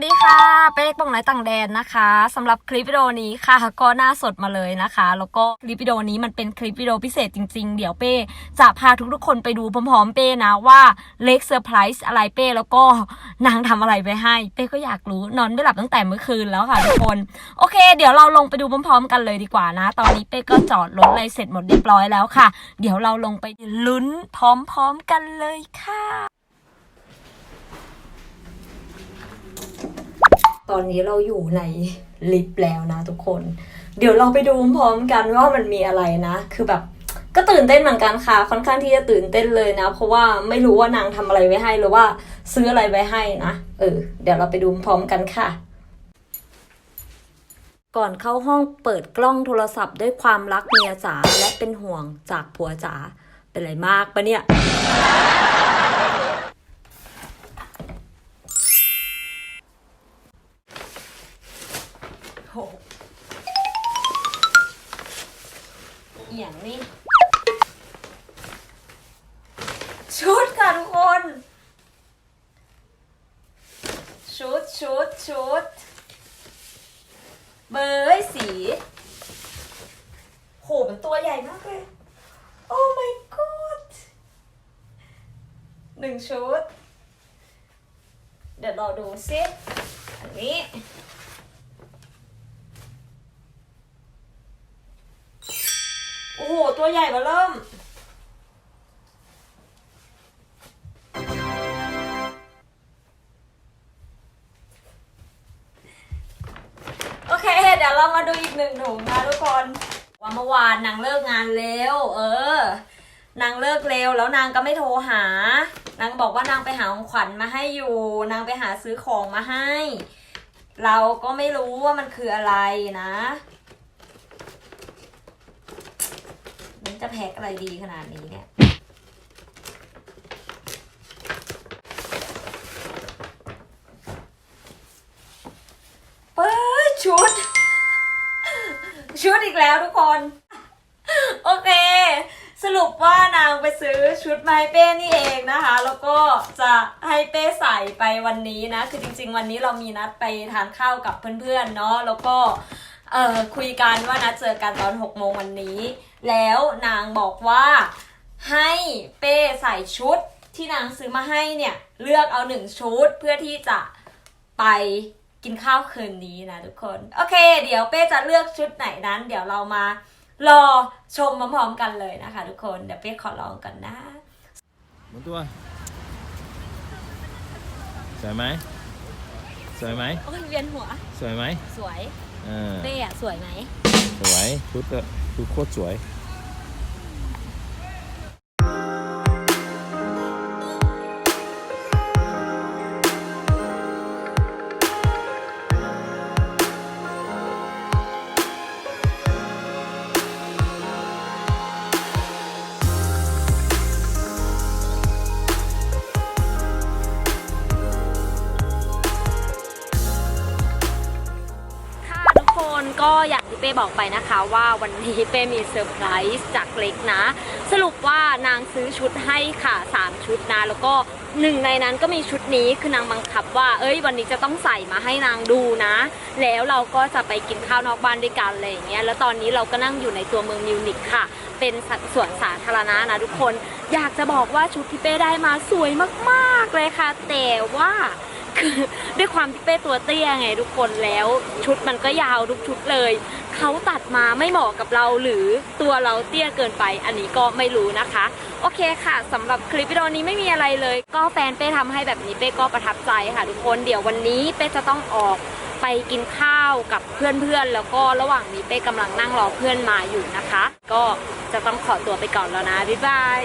วัสดีค่ะ เป๊กปองไหนต่างแดนนะคะสำหรับคลิปวิดีโอนี้ค่ะ ก็หน่าสดมาเลยนะคะ แล้วก็คลิปวิดีโอนี้มันเป็นคลิปวิดีโอพิเศษจริงๆ เดี๋ยวเป้จะพาทุกๆคนไปดูพร้อมๆเป้นะว่าเล็กเซอร์ไพรส์อะไรเป้แล้วก็นางทำอะไรไปให้ เป้ก็อยากรู้นอนไม่หลับตั้งแต่เมื่อคืนแล้วค่ะทุกคน โอเค เดี๋ยวเราลงไปดูพร้อมๆ กันเลยดีกว่านะ ตอนนี้เป้ก็จอดรถอะไรเสร็จหมดเรียบร้อยแล้วค่ะ เดี๋ยวเราลงไปลุ้นพร้อมๆกันเลยค่ะ ตอนนี้เราอยู่ในลิฟต์แล้วนะทุกคน เดี๋ยวเราไปดูพร้อมกันว่ามันมีอะไรนะ คือแบบก็ตื่นเต้นเหมือนกันค่ะ ค่อนข้างที่จะตื่นเต้นเลยนะ เพราะว่าไม่รู้ว่านางทำอะไรไว้ให้หรือว่าซื้ออะไรไว้ให้นะเออ เดี๋ยวเราไปดูพร้อมกันค่ะก่อนเข้าห้องเปิดกล้องโทรศัพท์ด้วยความรักเมียจ๋าและเป็นห่วงจากผัวจ๋าเป็นไรมากปะเนี่ย หอย่างนี้ชุดค่ะทุกคน ชุดชุดชุด เบอร์สี โหมันตัวใหญ่มากเลย โอ้ my god หนึ่งชุด เดี๋ยวเราดูซิ อันนี้ ตัวใหญ่มาเริ่ม โอเค เดี๋ยวเรามาดูอีกหนึ่งถุงนะทุกคนว่าเมื่อวานนางเลิกงานเร็ว เออ นางเลิกเร็วแล้วนางก็ไม่โทรหา นางบอกว่านางไปหาของขวัญมาให้อยู่ นางไปหาซื้อของมาให้ เราก็ไม่รู้ว่ามันคืออะไรนะ มัน จะแพ็คอะไรดีขนาดนี้เนี่ย เปิดชุด ชุดอีกแล้วทุกคน โอเค สรุปว่านางไปซื้อชุดไม้เป้นี่เองนะคะ แล้วก็จะให้เป้ใส่ไปวันนี้นะ คือจริง ๆ วันนี้เรามีนัดไปทานข้าวกับเพื่อนๆเนาะ แล้วก็ เอ่อคุยกันว่านัดเจอกันตอน6โมงวันนี้ แล้วนางบอกว่าให้เป้ใส่ชุดที่นางซื้อมาให้เนี่ย เลือกเอาหนึ่งชุดเพื่อที่จะไปกินข้าวคืนนี้นะทุกคน โอเค เดี๋ยวเป้จะเลือกชุดไหนนั้น เดี๋ยวเรามารอชมพร้อมๆกันเลยนะคะ ทุกคนเดี๋ยวเป้ขอลองกันนะหมุนตัวสวยไหม สวยไหมโอ้ยเวียนหัว สวยไหมสวย เออเป้อะสวยไหม สวยชุดก็ชุดโคตรสวย ก็อย่างที่เป้บอกไปนะคะว่าวันนี้เป้มีเซอร์ไพรส์จากเล็กนะ สรุปว่านางซื้อชุดให้ค่ะ 3 ชุดนะ แล้วก็หนึ่งในนั้นก็มีชุดนี้คือนางบังคับว่า เอ้ยวันนี้จะต้องใส่มาให้นางดูนะ แล้วเราก็จะไปกินข้าวนอกบ้านด้วยกันอะไรอย่างเงี้ยแล้วตอนนี้เราก็นั่งอยู่ในตัวเมืองมิวนิกค่ะ เป็นสวนสาธารณะนะทุกคน อยากจะบอกว่าชุดที่เป้ได้มาสวยมากๆเลยค่ะ แต่ว่า คือด้วยความที่เป้ตัวเตี้ยไงทุกคนแล้วชุดมันก็ยาวทุกชุดเลย เขาตัดมาไม่เหมาะกับเราหรือตัวเราเตี้ยเกินไป อันนี้ก็ไม่รู้นะคะ โอเคค่ะสำหรับคลิปวิดีโอนี้ไม่มีอะไรเลย ก็แฟนเป้ทำให้แบบนี้เป้ก็ประทับใจค่ะทุกคนเดี๋ยววันนี้เป้จะต้องออกไปกินข้าวกับเพื่อนๆ แล้วก็ระหว่างนี้เป้กำลังนั่งรอเพื่อนมาอยู่นะคะ ก็จะต้องขอตัวไปก่อนแล้วนะ บ๊ายบาย